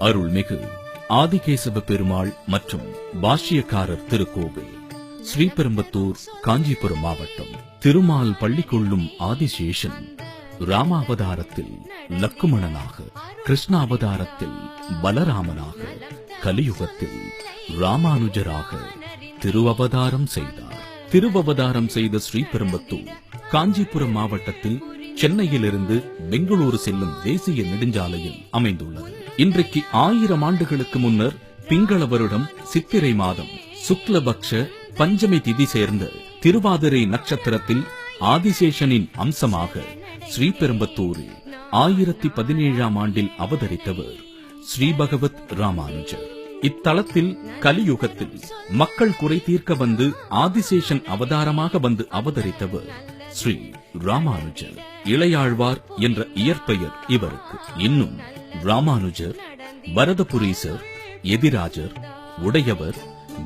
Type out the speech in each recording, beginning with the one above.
அருள்மிகு ஆதிகேசவ பெருமாள் மற்றும் பாஷ்யக்காரர் திருக்கோவில் ஸ்ரீபெரும்பத்தூர் காஞ்சிபுரம் மாவட்டம் திருமால் பள்ளி கொள்ளும் ஆதிசேஷன் ராமாவதாரத்தில் லக்குமணனாக கிருஷ்ணாவதாரத்தில் பலராமனாக கலியுகத்தில் ராமானுஜராக திருவவதாரம் செய்தார். திருவவதாரம் செய்த ஸ்ரீபெரும்பத்தூர் காஞ்சிபுரம் மாவட்டத்தில் சென்னையிலிருந்து பெங்களூரு செல்லும் தேசிய நெடுஞ்சாலையில் அமைந்துள்ளது. இன்றைக்கு ஆயிரம் ஆண்டுகளுக்கு முன்னர் பிங்கள வருடம் சித்திரை மாதம் சுக்லபக்ஷ பஞ்சமி திதி சேர்ந்த திருவாதிரை நட்சத்திரத்தில் ஆதிசேஷனின் அம்சமாக ஸ்ரீபெரும்பத்தூரில் ஆயிரத்தி பதினேழாம் ஆண்டில் அவதரித்தவர் ஸ்ரீபகவத் ராமானுஜர். இத்தலத்தில் கலியுகத்தில் மக்கள் குறை தீர்க்க வந்து ஆதிசேஷன் அவதாரமாக வந்து அவதரித்தவர் ஸ்ரீ ராமானுஜர். இளையாழ்வார் என்ற இயற்பெயர் இவருக்கு. இன்னும் ராமானுஜர் வரதபுரீசர் எதிராஜர் உடையவர்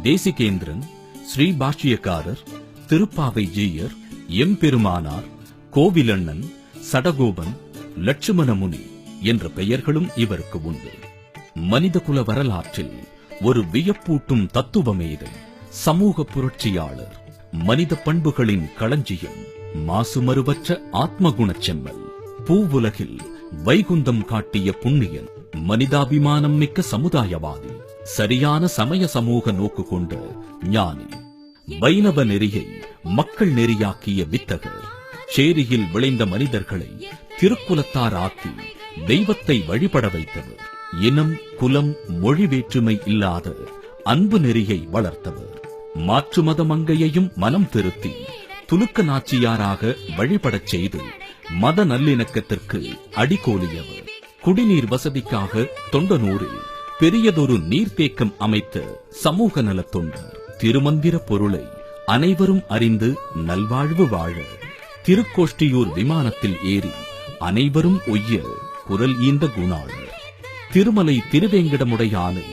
தேசிகேந்திரன் ஸ்ரீ பாஷ்யக்காரர் திருப்பாவை ஜீயர் எம்பெருமானார் கோவிலண்ணன் சடகோபன் லட்சுமணமுனி என்ற பெயர்களும் இவருக்கு உண்டு. மனிதகுல வரலாற்றில் ஒரு வியப்பூட்டும் தத்துவமேதை சமூக புரட்சியாளர் மனித பண்புகளின் களஞ்சியம் மாசுமருவற்ற ஆத்மகுணச் செம்மல். பூவுலகில் வைகுந்தம் காட்டிய புண்ணியன் மனிதாபிமானம் மிக்க சமுதாயவாதி சரியான சமய சமூக நோக்கு கொண்ட ஞானி. வைணவ நெறியை மக்கள் நெறியாக்கிய வித்தகர் சேரியில் விளைந்த மனிதர்களை திருக்குலத்தார் ஆக்கி தெய்வத்தை வழிபட வைத்தவர் இனம் குலம் மொழி வேற்றுமை இல்லாத அன்பு நெறியை வளர்த்தவர். மாற்று மத மங்கையையும் மனம் திருத்தி துலுக்க நாச்சியாராக வழிபடச் செய்து மத நல்லிணக்கத்திற்கு அடிகோலியவர். குடிநீர் வசதிக்காக தொண்டனூரில் பெரியதொரு நீர்த்தேக்கம் அமைத்த சமூக நலத் தொண்டர் திருமந்திர பொருளை அனைவரும் அறிந்து நல்வாழ்வு வாழ திருக்கோஷ்டியூர் விமானத்தில் ஏறி அனைவரும் ஒய்ய குரல் ஈந்த குணாளர். திருமலை திருவேங்கடமுடையானை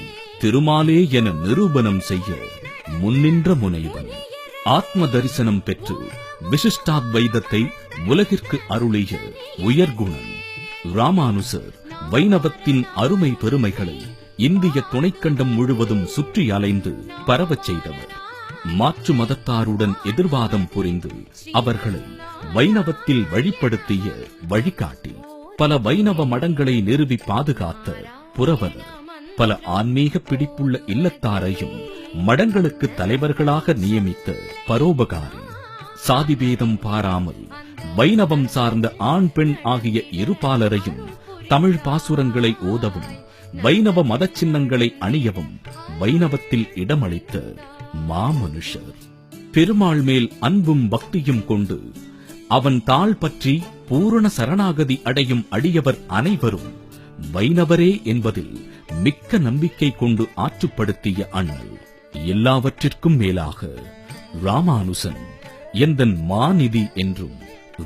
திருமாலே என நிரூபணம் செய்ய முன்னின்ற முனைவன். ஆத்ம தரிசனம் பெற்று விசிஷ்டாத்வைதத்தை உலகிற்கு அருளிய உயர்குணம் ராமானுசர் வைணவத்தின் அருமை பெருமைகளை இந்திய துணைக்கண்டம் முழுவதும் சுற்றி அலைந்து பரவச் செய்தவர். மாற்று மதத்தாருடன் எதிர்வாதம் புரிந்து அவர்களை வைணவத்தில் வழிப்படுத்திய வழிகாட்டி. பல வைணவ மடங்களை நிறுவி பாதுகாத்த புரவலர். பல ஆன்மீக பிடிப்புள்ள இல்லத்தாரையும் மடங்களுக்கு தலைவர்களாக நியமித்த பரோபகாரி. சாதிபேதம் பாராமல் வைணவம் சார்ந்த ஆண் பெண் ஆகிய இருபாலரையும் தமிழ் பாசுரங்களை ஓதவும் வைணவ மத சின்னங்களை அணியவும் வைணவத்தில் இடமளித்த மாமனுஷர். பெருமாள் மேல் அன்பும் பக்தியும் கொண்டு அவன் தாள் பற்றி பூரண சரணாகதி அடையும் அடியவர் அனைவரும் வைணவரே என்பதில் மிக்க நம்பிக்கை கொண்டு ஆற்றுப்படுத்திய அண்ணல். எல்லாவற்றிற்கும் மேலாக ராமானுசன். எந்தன் மாநிதி என்றும்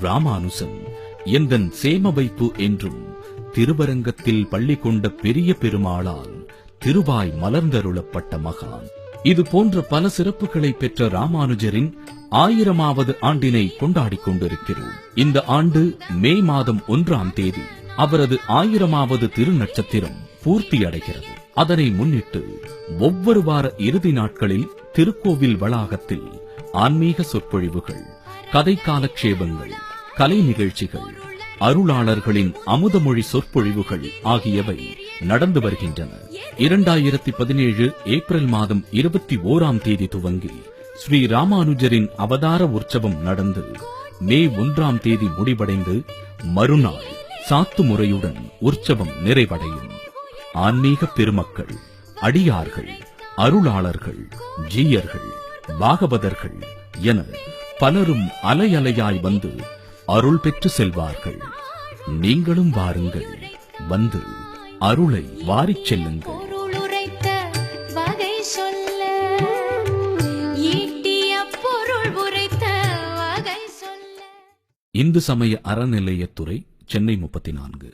ராமானுசன் எந்தன் சேமவைப்பு என்றும் திருவரங்கத்தில் பள்ளி கொண்ட பெரிய பெருமாளால் திருவாய் மலர்ந்தருளப்பட்ட மகான். இது போன்ற பல சிறப்புகளை பெற்ற ராமானுஜரின் ஆயிரமாவது ஆண்டினை கொண்டாடிக் கொண்டிருக்கிறோம். இந்த ஆண்டு மே மாதம் ஒன்றாம் தேதி அவரது ஆயிரமாவது திருநட்சத்திரம் பூர்த்தி அடைகிறது. அதனை முன்னிட்டு ஒவ்வொரு வார இறுதி நாட்களில் திருக்கோவில் வளாகத்தில் ஆன்மீக சொற்பொழிவுகள் கதை காலக்ஷேபங்கள் கலை நிகழ்ச்சிகள் அருளாளர்களின் அமுதமொழி சொற்பொழிவுகள் ஆகியவை நடந்து வருகின்றன. இரண்டாயிரத்தி பதினேழு ஏப்ரல் மாதம் இருபத்தி ஓராம் தேதி துவங்கி ஸ்ரீ ராமானுஜரின் அவதார உற்சவம் நடந்து மே ஒன்றாம் தேதி முடிவடைந்து மறுநாள் சாத்து முறையுடன் உற்சவம் நிறைவடையும். ஆன்மீக பெருமக்கள் அடியார்கள் அருளாளர்கள் ஜீயர்கள் பாகவதர்கள் என பலரும் அலையலையாய் வந்து அருள் பெற்று செல்வார்கள். நீங்களும் வாருங்கள். வந்து அருளை வாரிச் செல்லுங்கள். இந்து சமய அறநிலையத்துறை சென்னை முப்பத்தி நான்கு.